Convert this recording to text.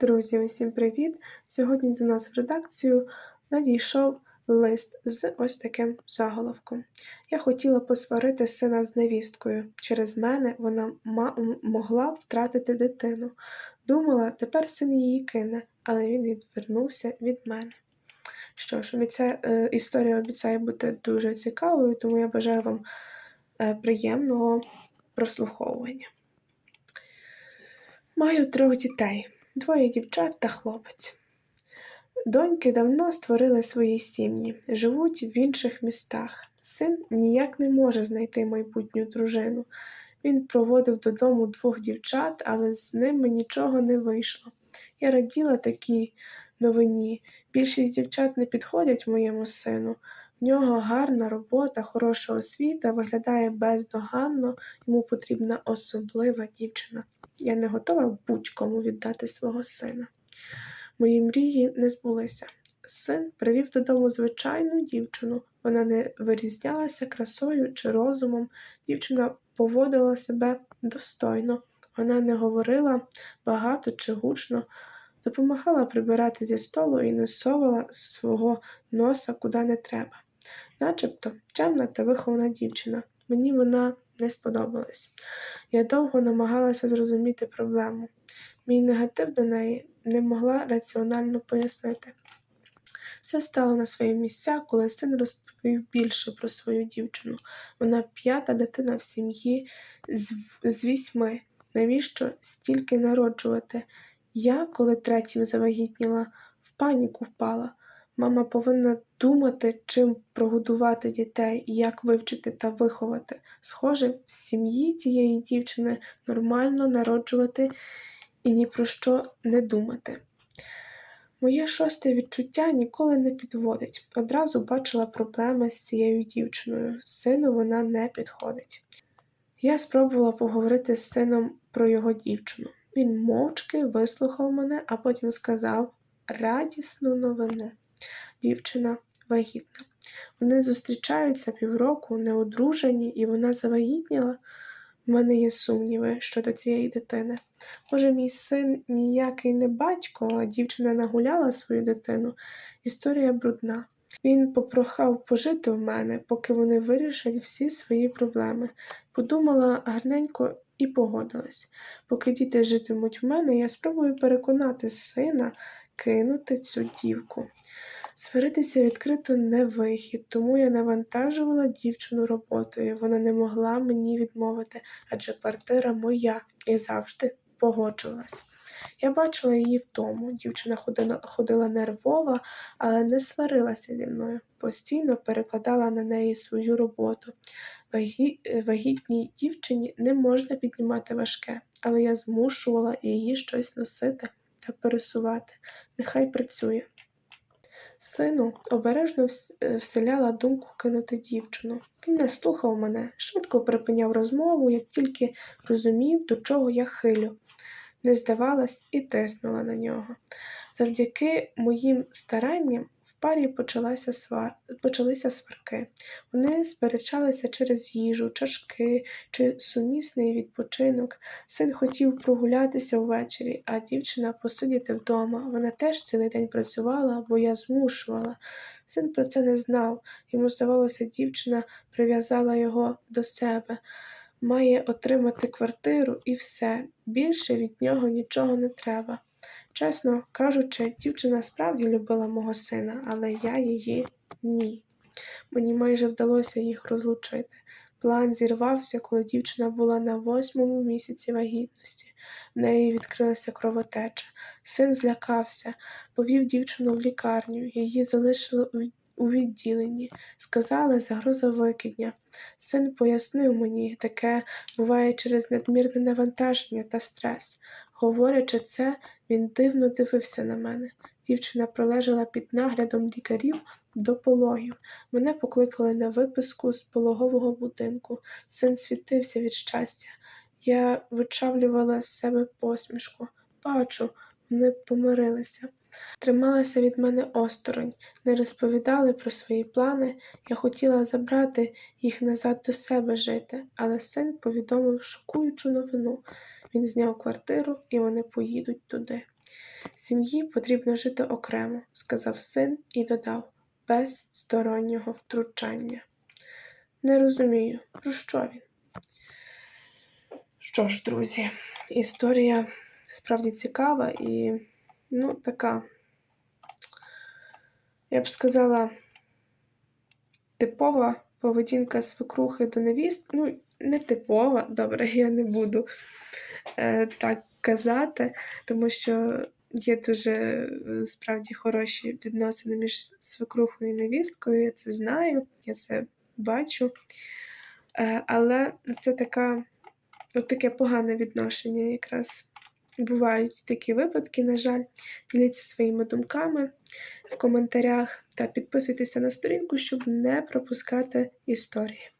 Друзі, усім привіт! Сьогодні до нас в редакцію надійшов лист з ось таким заголовком. Я хотіла посварити сина з невісткою. Через мене вона могла б втратити дитину. Думала, тепер син її кине, але він відвернувся від мене. Що ж, обіцяє, е, історія обіцяє бути дуже цікавою, тому я бажаю вам е, приємного прослуховування. Маю трьох дітей двоє дівчат та хлопець. Доньки давно створили свої сім'ї, живуть в інших містах. Син ніяк не може знайти майбутню дружину. Він проводив додому двох дівчат, але з ними нічого не вийшло. Я раділа такій новині. Більшість дівчат не підходять моєму сину. В нього гарна робота, хороша освіта, виглядає бездоганно, йому потрібна особлива дівчина. Я не готова будь-кому віддати свого сина. Мої мрії не збулися. Син привів додому звичайну дівчину. Вона не вирізнялася красою чи розумом. Дівчина поводила себе достойно. Вона не говорила багато чи гучно, допомагала прибирати зі столу і не совала свого носа куди не треба. Начебто чемна та вихована дівчина. Мені вона не сподобалась. Я довго намагалася зрозуміти проблему. Мій негатив до неї не могла раціонально пояснити. Все стало на свої місця, коли син розповів більше про свою дівчину. Вона п'ята дитина в сім'ї з, з вісьми. Навіщо стільки народжувати? Я, коли третім завагітніла, в паніку впала. Мама повинна думати, чим прогодувати дітей, як вивчити та виховати. Схоже, в сім'ї тієї дівчини нормально народжувати і ні про що не думати. Моє шосте відчуття ніколи не підводить. Одразу бачила проблеми з цією дівчиною. Сину вона не підходить. Я спробувала поговорити з сином про його дівчину. Він мовчки вислухав мене, а потім сказав радісну новину. Дівчина вагітна. Вони зустрічаються півроку, неодружені, і вона завагітніла. У мене є сумніви щодо цієї дитини. Може, мій син ніякий не батько, а дівчина нагуляла свою дитину. Історія брудна. Він попрохав пожити в мене, поки вони вирішать всі свої проблеми. Подумала гарненько і погодилась. Поки діти житимуть в мене, я спробую переконати сина кинути цю дівку. Сваритися відкрито не вихід, тому я навантажувала дівчину роботою. Вона не могла мені відмовити, адже квартира моя і завжди погоджувалась. Я бачила її вдому. Дівчина ходила, нервова, але не сварилася зі мною. Постійно перекладала на неї свою роботу. Вагі... Вагітній дівчині не можна піднімати важке, але я змушувала її щось носити та пересувати. Нехай працює. Сину обережно е, вселяла думку кинути дівчину. Він не слухав мене, швидко припиняв розмову, як тільки розумів, до чого я хилю. Не здавалась і тиснула на нього. Завдяки моїм старанням парі почалася свар... почалися сварки. Вони сперечалися через їжу, чашки чи сумісний відпочинок. Син хотів прогулятися ввечері, а дівчина посидіти вдома. Вона теж цілий день працювала, бо я змушувала. Син про це не знав. Йому здавалося, дівчина прив'язала його до себе. Має отримати квартиру і все. Більше від нього нічого не треба. Чесно кажучи, дівчина справді любила мого сина, але я її ні. Мені майже вдалося їх розлучити. План зірвався, коли дівчина була на восьмому місяці вагітності. В неї відкрилася кровотеча. Син злякався, повів дівчину в лікарню, її залишили у відділенні. Сказали загроза викидня. Син пояснив мені, таке буває через надмірне навантаження та стрес. Говорячи це, він дивно дивився на мене. Дівчина пролежала під наглядом лікарів до пологів. Мене покликали на виписку з пологового будинку. Син світився від щастя. Я вичавлювала з себе посмішку. Бачу, вони помирилися. Трималися від мене осторонь, не розповідали про свої плани. Я хотіла забрати їх назад до себе жити, але син повідомив шокуючу новину. Він зняв квартиру і вони поїдуть туди. Сім'ї потрібно жити окремо, сказав син і додав, без стороннього втручання. Не розумію, про що він. Що ж, друзі, історія справді цікава і, ну, така, я б сказала, типова поведінка свекрухи до невіст. Ну, не типова, добре, я не буду е, так казати, тому що є дуже е, справді хороші відносини між свекрухою і невісткою, я це знаю, я це бачу. Е, але це така, от таке погане відношення якраз. Бувають такі випадки, на жаль. Діліться своїми думками в коментарях та підписуйтеся на сторінку, щоб не пропускати історії.